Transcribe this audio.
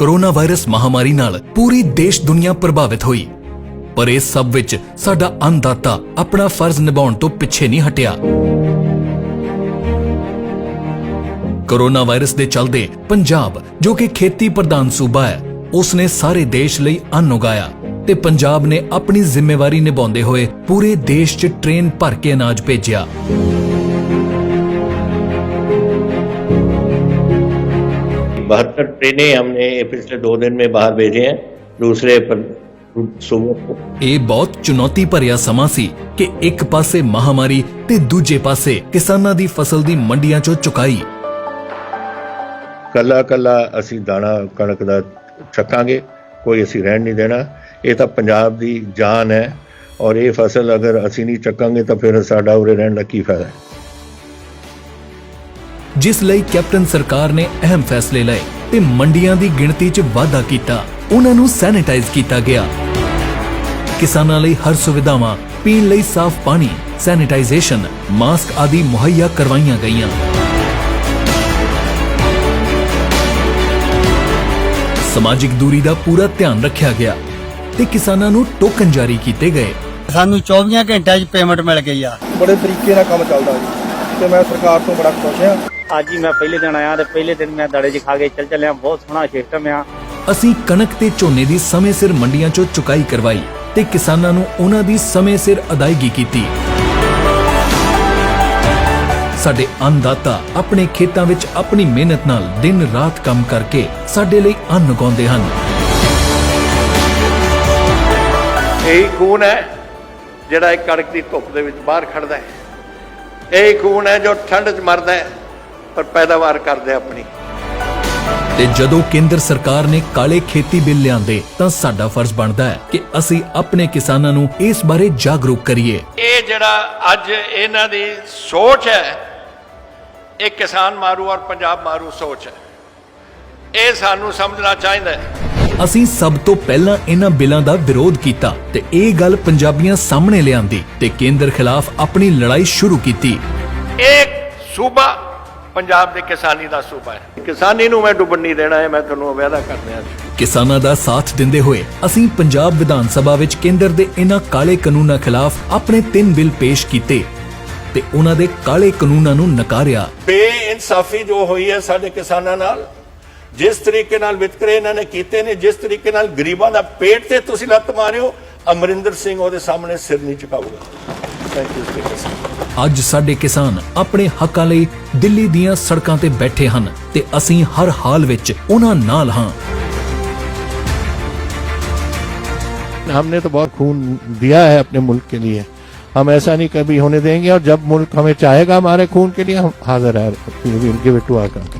Corona virus ਮਹਾਮਾਰੀ ਨਾਲ ਪੂਰੀ ਦੇਸ਼ ਦੁਨੀਆ ਪ੍ਰਭਾਵਿਤ ਹੋਈ। ਪਰ ਇਸ ਸਭ ਵਿੱਚ ਸਾਡਾ ਅੰਨਦਾਤਾ ਆਪਣਾ ਫਰਜ਼ ਨਿਭਾਉਣ ਤੋਂ ਪਿੱਛੇ ਨਹੀਂ ਹਟਿਆ। ਕਰੋਨਾ ਵਾਇਰਸ ਦੇ ਚਲਦੇ ਪੰਜਾਬ, ਜੋ ਕਿ ਖੇਤੀ ਪ੍ਰਧਾਨ ਸੂਬਾ ਹੈ, ਉਸਨੇ ਸਾਰੇ ਦੇਸ਼ ਲਈ ਅੰਨ ਉਗਾਇਆ ਤੇ ਪੰਜਾਬ ਨੇ ਆਪਣੀ ਜ਼ਿੰਮੇਵਾਰੀ ਨਿਭਾਉਂਦੇ ਹੋਏ ਪੂਰੇ ਦੇਸ਼ 'ਚ ਟ੍ਰੇਨ ਭਰ ਕੇ ਅਨਾਜ ਭੇਜਿਆ। बहत्तर ट्रेनें हमने पिछले दो दिन में बाहर भेजे हैं दूसरे पर सूबों को ਇਹ ਬਹੁਤ ਚੁਣੌਤੀ ਭਰਿਆ ਸਮਾਂ ਸੀ ਕਿ ਇੱਕ ਪਾਸੇ ਮਹਾਮਾਰੀ ਤੇ ਦੂਜੇ ਪਾਸੇ ਕਿਸਾਨਾਂ ਦੀ ਫਸਲ ਦੀ ਮੰਡੀਆਂ 'ਚੋਂ ਚੁਕਾਈ ਕੱਲਾ ਕੱਲਾ ਅਸੀਂ ਦਾਣਾ ਕਣਕ ਦਾ ਚੱਕਾਂਗੇ ਕੋਈ ਅਸੀਂ ਰਹਿਣ ਨਹੀਂ ਦੇਣਾ ਇਹ ਤਾਂ ਪੰਜਾਬ ਦੀ ਜਾਨ ਹੈ ਔਰ ਇਹ ਫਸਲ ਅਗਰ ਅਸੀਂ ਨਹੀਂ ਚੱਕਾਂਗੇ ਤਾਂ ਫਿਰ ਸਾਡਾ ਉਰੇ ਰਹਿਣ ਦਾ ਕੀ ਫਾਇਦਾ ਹੈ ਜਿਸ ਲਈ ਕੈਪਟਨ ਸਰਕਾਰ ਨੇ ਅਹਿਮ ਫੈਸਲੇ ਲਏ ਤੇ ਮੰਡੀਆਂ ਦੀ ਗਿਣਤੀ 'ਚ ਵਾਧਾ ਕੀਤਾ। ਉਹਨਾਂ ਨੂੰ ਸੈਨੀਟਾਈਜ਼ ਕੀਤਾ ਗਿਆ। ਕਿਸਾਨਾਂ ਲਈ ਹਰ ਸੁਵਿਧਾਵਾਂ ਪੀਣ ਲਈ ਸਾਫ਼ ਪਾਣੀ ਸੈਨੀਟਾਈਜੇਸ਼ਨ ਮਾਸਕ ਆਦਿ ਮੁਹੱਈਆ ਕਰਵਾਈਆਂ ਗਈਆਂ। ਸਮਾਜਿਕ ਦੂਰੀ ਦਾ ਪੂਰਾ ਧਿਆਨ ਰੱਖਿਆ ਗਿਆ ਤੇ ਕਿਸਾਨਾਂ ਨੂੰ ਟੋਕਨ ਜਾਰੀ ਕੀਤੇ ਗਏ। ਸਾਨੂੰ 24 ਘੰਟਿਆਂ 'ਚ ਪੇਮੈਂਟ ਮਿਲ ਗਈ ਆ। ਬੜੇ ਤਰੀਕੇ ਨਾਲ ਕੰਮ ਚੱਲਦਾ ਜੀ ਤੇ ਮੈਂ ਸਰਕਾਰ ਤੋਂ ਬੜਾ ਖੁਸ਼ ਹਾਂ। ਅੱਜ ਹੀ ਮੈਂ ਪਹਿਲੇ ਦਿਨ ਆਇਆ ਤੇ ਪਹਿਲੇ ਦਿਨ ਮੈਂ ਦਾੜੇ 'ਚ ਖਾ ਕੇ ਚੱਲ ਚੱਲਿਆ ਬਹੁਤ ਸੋਹਣਾ ਸਿਸਟਮ ਆ। ਅਸੀਂ ਕਣਕ ਤੇ ਝੋਨੇ ਦੀ ਸਮੇਂ ਸਿਰ ਮੰਡੀਆਂ 'ਚੋਂ ਚੁਕਾਈ ਕਰਵਾਈ ਤੇ ਕਿਸਾਨਾਂ ਨੂੰ ਉਹਨਾਂ ਦੀ ਸਮੇਂ ਸਿਰ ਅਦਾਇਗੀ ਕੀਤੀ। ਸਾਡੇ ਅੰਨਦਾਤਾ ਆਪਣੇ ਖੇਤਾਂ ਵਿੱਚ ਆਪਣੀ ਮਿਹਨਤ ਨਾਲ ਦਿਨ ਰਾਤ ਕੰਮ ਕਰਕੇ ਸਾਡੇ ਲਈ ਅੰਨ ਉਗਾਉਂਦੇ ਹਨ। ਇਹੀ ਖੂਨ ਹੈ ਜਿਹੜਾ ਇੱਕ ਕਣਕ ਦੀ ਧੁੱਪ ਦੇ ਵਿੱਚ ਬਾਹਰ ਖੜਦਾ ਹੈ। ਇਹੀ ਖੂਨ ਹੈ ਜੋ ਠੰਡ 'ਚ ਮਰਦਾ ਹੈ। ਪਰ ਪੈਦਾਵਾਰ ਕਰਦਾ ਆਪਣੀ। ਤੇ ਜਦੋਂ ਕੇਂਦਰ ਸਰਕਾਰ ਨੇ ਕਾਲੇ ਖੇਤੀ ਬਿੱਲ ਲਿਆਂਦੇ ਤਾਂ ਸਾਡਾ ਫਰਜ਼ ਬਣਦਾ ਹੈ ਕਿ ਅਸੀਂ ਆਪਣੇ ਕਿਸਾਨਾਂ ਨੂੰ ਇਸ ਬਾਰੇ ਜਾਗਰੂਕ ਕਰੀਏ। ਇਹ ਜਿਹੜਾ ਅੱਜ ਇਹਨਾਂ ਦੀ ਸੋਚ ਹੈ ਇਹ ਕਿਸਾਨ ਮਾਰੂ ਔਰ ਪੰਜਾਬ ਮਾਰੂ ਸੋਚ ਹੈ। ਇਹ ਸਾਨੂੰ ਸਮਝਣਾ ਚਾਹੀਦਾ ਹੈ। ਅਸੀਂ ਸਭ ਤੋਂ ਪਹਿਲਾਂ ਇਹਨਾਂ ਬਿੱਲਾਂ ਦਾ ਵਿਰੋਧ ਕੀਤਾ ਤੇ ਇਹ ਗੱਲ ਪੰਜਾਬੀਆਂ ਸਾਹਮਣੇ ਲਿਆਂਦੀ ਤੇ ਕੇਂਦਰ ਖਿਲਾਫ ਆਪਣੀ ਲੜਾਈ ਸ਼ੁਰੂ ਕੀਤੀ। ਇਹ ਸੂਬਾ ਪੰਜਾਬ ਦੇ ਕਿਸਾਨੀ ਦਾ ਸੂਬਾ ਹੈ। ਕਿਸਾਨੀ ਨੂੰ ਮੈਂ ਡੁੱਬਣ ਨਹੀਂ ਦੇਣਾ ਹੈ ਮੈਂ ਤੁਹਾਨੂੰ ਵਾਅਦਾ ਕਰਦੇ ਹਾਂ ਕਿਸਾਨਾਂ ਦਾ ਸਾਥ ਦਿੰਦੇ ਹੋਏ ਅਸੀਂ ਪੰਜਾਬ ਵਿਧਾਨ ਸਭਾ ਵਿੱਚ ਕੇਂਦਰ ਦੇ ਇਹਨਾਂ ਕਾਲੇ ਕਾਨੂੰਨਾਂ ਖਿਲਾਫ ਆਪਣੇ ਤਿੰਨ ਬਿੱਲ ਪੇਸ਼ ਕੀਤੇ ਤੇ ਉਹਨਾਂ ਦੇ ਕਾਲੇ ਕਾਨੂੰਨਾਂ ਨੂੰ ਨਕਾਰਿਆ। ਬੇਇਨਸਾਫੀ ਜੋ ਹੋਈ ਹੈ ਸਾਡੇ ਕਿਸਾਨਾਂ ਨਾਲ ਜਿਸ ਤਰੀਕੇ ਨਾਲ ਵਿਤਕਰੇ ਇਹਨਾਂ ਨੇ ਕੀਤੇ ਨੇ ਜਿਸ ਤਰੀਕੇ ਨਾਲ ਗਰੀਬਾਂ ਦਾ ਪੇਟ ਤੇ ਤੁਸੀਂ ਲੱਤ ਮਾਰਿਓ ਅਮਰਿੰਦਰ ਸਿੰਘ ਉਹਦੇ ਸਾਹਮਣੇ ਸਿਰ ਨਹੀਂ ਝੁਕਾਊਗਾ। ਥੈਂਕ ਯੂ ਸਪੀਕਰ ਸਾਹਿਬ ਅੱਜ ਸਾਡੇ ਕਿਸਾਨ ਆਪਣੇ ਹੱਕਾਂ ਲਈ ਦਿੱਲੀ ਦੀਆਂ ਸੜਕਾਂ ਤੇ ਬੈਠੇ ਹਨ ਤੇ ਅਸੀਂ ਹਰ ਹਾਲ ਵਿੱਚ ਉਹਨਾਂ ਨਾਲ ਹਾਂ हमने तो बहुत खून दिया है अपने मुल्क के लिए हम ऐसा नहीं कभी होने देंगे और जब मुल्क हमें चाहेगा हमारे खून के लिए हम हाजिर है गिव इट टू आर